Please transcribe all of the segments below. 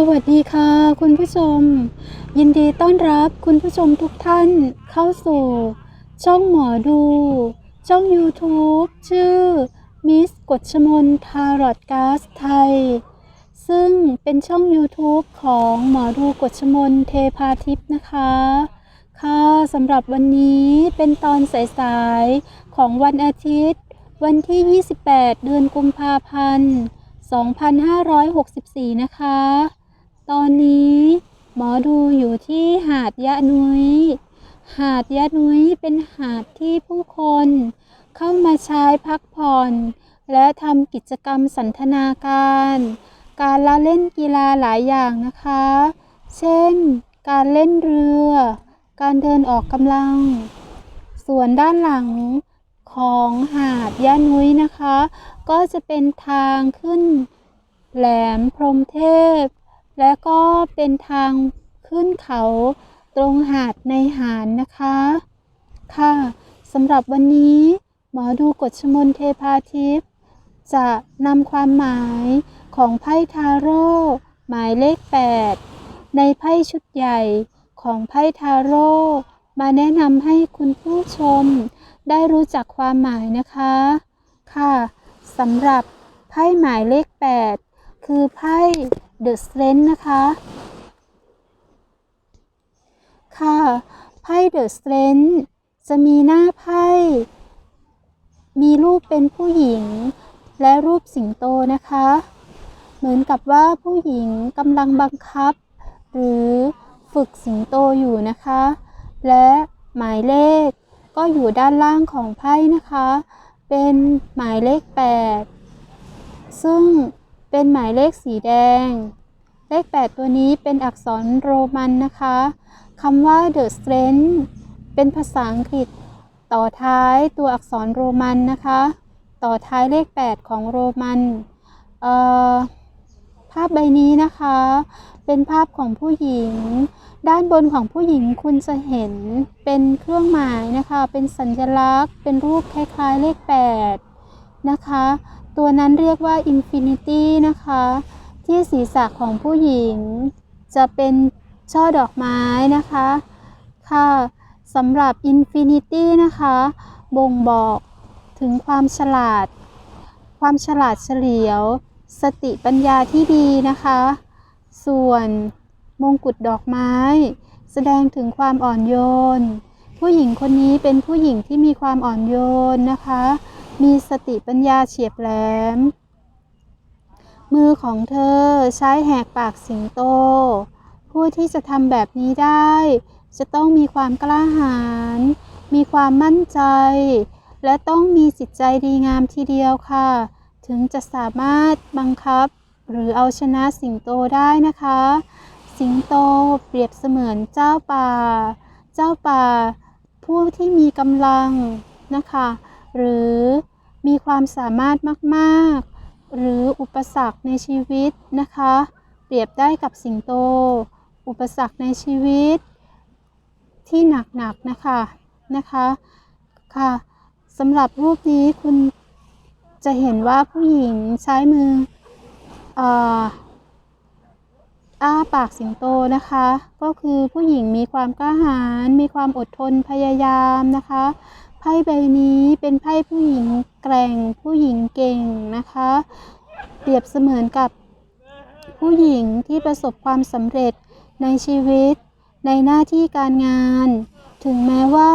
สวัสดีค่ะ คุณผู้ชม ยินดีต้อนรับคุณผู้ชมทุกท่านเข้าสู่ ช่องหมอดู ช่อง YouTube ชื่อมิสกฎชมนทารอดกาสไทย ซึ่งเป็นช่อง YouTube ของหมอดูกฎชมนเทพาทิพย์นะคะ ค่ะสำหรับวันนี้เป็นตอนสายๆ ของวันอาทิตย์ วันที่ 28 เดือนกุมภาพันธ์2564 นะคะ ตอนนี้หมอดูอยู่ที่หาดยะนุ้ย หาดยะนุ้ยเป็นหาดที่ผู้คน เข้ามาใช้พักผ่อน และทำกิจกรรมสันทนาการ การละเล่นกีฬาหลายอย่างนะคะ เช่น การเล่นเรือ การเดินออกกำลัง ส่วนด้านหลังของหาดยะนุ้ยนะคะ ก็จะเป็นทางขึ้น แหลมพรหมเทพ และก็เป็นทางขึ้นเขาตรงหาดในหารนะคะ ค่ะสำหรับวันนี้หมอดูกฎชมนเทพาทิพย์จะนำความหมายของไพ่ทาโร่หมายเลข 8 ในไพ่ชุดใหญ่ของไพ่ทาโร่มาแนะนำให้คุณผู้ชมได้รู้จักความหมายนะคะ ค่ะสำหรับไพ่หมายเลข 8 คือไพ่ The Strength นะคะ ค่ะไพ่ The Strength จะมีหน้าไพ่ มีรูปเป็นผู้หญิง และรูปสิงโตนะคะ เหมือนกับว่าผู้หญิงกำลังบังคับ หรือฝึกสิงโตอยู่นะคะ และหมายเลขก็อยู่ด้านล่างของไพ่นะคะ เป็นหมายเลข 8 ซึ่ง เป็นหมายเลขสีแดง เลข 8 ตัวนี้เป็นอักษรโรมันนะคะคำว่า the strength เป็นภาษาอังกฤษ ต่อท้ายตัวอักษรโรมันนะคะ ต่อท้ายเลข 8 ของโรมันภาพใบนี้นะคะ เป็นภาพของผู้หญิง ด้านบนของผู้หญิงคุณจะเห็นเป็นเครื่องหมายนะคะ เป็นสัญลักษณ์ เป็นรูปคล้ายๆเลข 8 นะคะ ตัวนั้นเรียกว่า Infinity นะคะ ที่ศีรษะของผู้หญิง จะเป็นช่อดอกไม้นะคะ ค่ะสำหรับ Infinity นะคะ บ่งบอกถึงความฉลาด ความฉลาดเฉลียว สติปัญญาที่ดีนะคะ ส่วนมงกุฎดอกไม้ แสดงถึงความอ่อนโยน ผู้หญิงคนนี้เป็นผู้หญิงที่มีความอ่อนโยนนะคะ มีสติปัญญาเฉียบแหลม มือของเธอใช้แหกปากสิงโต ผู้ที่จะทำแบบนี้ได้ จะต้องมีความกล้าหาญ มีความมั่นใจ และต้องมีจิตใจดีงามทีเดียวค่ะ ถึงจะสามารถบังคับหรือเอาชนะสิงโตได้นะคะ สิงโตเปรียบเสมือนเจ้าป่า เจ้าป่า ผู้ที่มีกำลังนะคะ หรือมีความสามารถมากๆ หรืออุปสรรคในชีวิตนะคะ เปรียบได้กับสิงโต อุปสรรคในชีวิต ที่หนักๆนะคะนะคะค่ะสำหรับรูปนี้คุณจะเห็นว่าผู้หญิงใช้มือเอ่ออ้าปากสิงโตนะคะ ก็คือผู้หญิงมีความกล้าหาญมีความอดทนพยายามนะคะ ไพ่ใบนี้เป็นไพ่ผู้หญิงแกร่งผู้หญิงเก่งนะคะ เปรียบเสมือนกับผู้หญิงที่ประสบความสำเร็จในชีวิต ในหน้าที่การงาน ถึงแม้ว่า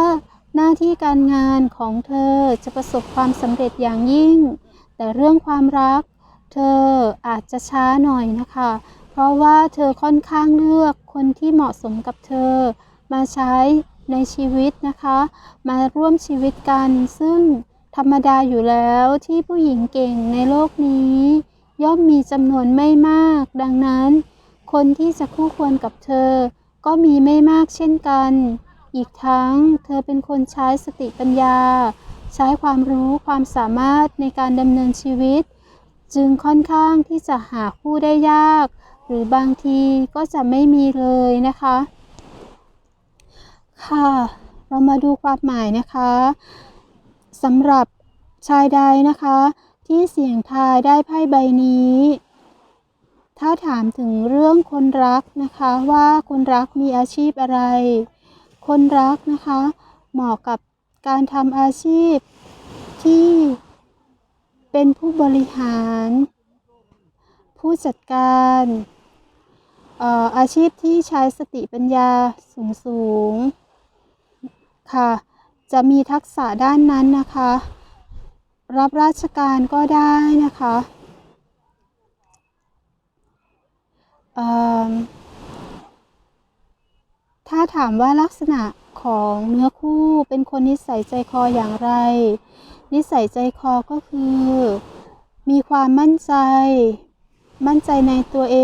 หน้าที่การงานของเธอจะประสบความสำเร็จอย่างยิ่ง แต่เรื่องความรัก เธออาจจะช้าหน่อยนะคะ เพราะว่าเธอค่อนข้างเลือกคนที่เหมาะสมกับเธอมาใช้ ในชีวิตนะคะ มาร่วมชีวิตกัน ซึ่งธรรมดาอยู่แล้วที่ผู้หญิงเก่งในโลกนี้ ย่อมมีจำนวนไม่มาก ดังนั้น คนที่จะคู่ควรกับเธอ ก็มีไม่มากเช่นกัน อีกทั้งเธอเป็นคนใช้สติปัญญา ใช้ความรู้ความสามารถในการดำเนินชีวิต จึงค่อนข้างที่จะหาคู่ได้ยาก หรือบางทีก็จะไม่มีเลยนะคะ ค่ะ เรามาดูความหมายนะคะสำหรับชายใดนะคะ ที่เสี่ยงทายได้ไพ่ใบนี้ ถ้าถามถึงเรื่องคนรักนะคะว่าคนรักมีอาชีพอะไร คนรักนะคะ เหมาะกับการทำอาชีพที่เป็นผู้บริหาร ผู้จัดการอาชีพที่ใช้สติปัญญาสูงสูง ค่ะ จะมีทักษะด้านนั้นนะคะ รับราชการก็ได้นะคะถ้าถามว่าลักษณะของเนื้อคู่เป็นคนนิสัยใจคออย่างไร นิสัยใจคอก็คือ มีความมั่นใจ มั่นใจในตัวเอง